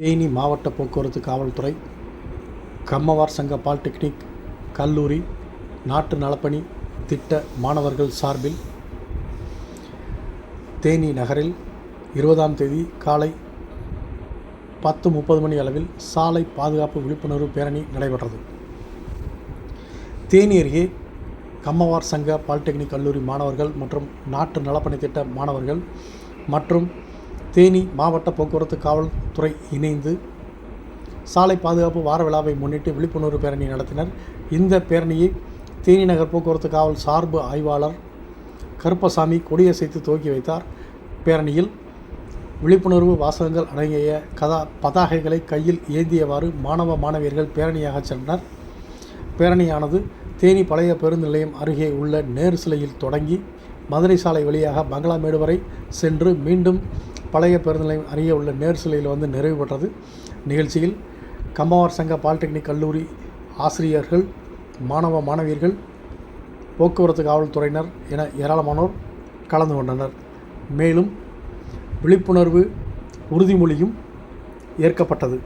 தேனி மாவட்ட போக்குவரத்து காவல்துறை கம்மவார் சங்க பாலிடெக்னிக் கல்லூரி நாட்டு நலப்பணி திட்ட மாணவர்கள் சார்பில் தேனி நகரில் இருபதாம் தேதி காலை பத்து முப்பது மணி அளவில் சாலை பாதுகாப்பு விழிப்புணர்வு பேரணி நடைபெற்றது. தேனி அருகே கம்மவார் சங்க பாலிடெக்னிக் கல்லூரி மாணவர்கள் மற்றும் நாட்டு நலப்பணி திட்ட மாணவர்கள் மற்றும் தேனி மாவட்ட போக்குவரத்து காவல்துறை இணைந்து சாலை பாதுகாப்பு வார விழாவை முன்னிட்டு விழிப்புணர்வு பேரணி நடத்தினர். இந்த பேரணியை தேனி நகர் போக்குவரத்து காவல் சார்பு ஆய்வாளர் கருப்பசாமி கொடியசைத்து துவக்கி வைத்தார். பேரணியில் விழிப்புணர்வு வாசகங்கள் அடங்கிய கதா பதாகைகளை கையில் ஏந்தியவாறு மாணவ மாணவியர்கள் பேரணியாக சென்றனர். பேரணியானது தேனி பழைய பேருந்து நிலையம் அருகே உள்ள நேரு சிலையில் தொடங்கி மதுரை சாலை வழியாக பங்களாமேடு வரை சென்று மீண்டும் பழைய பேருந்து நிலையம் அருகே உள்ள நேர் சிலையில் வந்து நிறைவு பெற்றது. நிகழ்ச்சியில் கம்மாவார் சங்க பாலிடெக்னிக் கல்லூரி ஆசிரியர்கள் மாணவ மாணவியர்கள் போக்குவரத்து காவல்துறையினர் என ஏராளமானோர் கலந்து கொண்டனர். மேலும் விழிப்புணர்வு உறுதிமொழியும் ஏற்கப்பட்டது.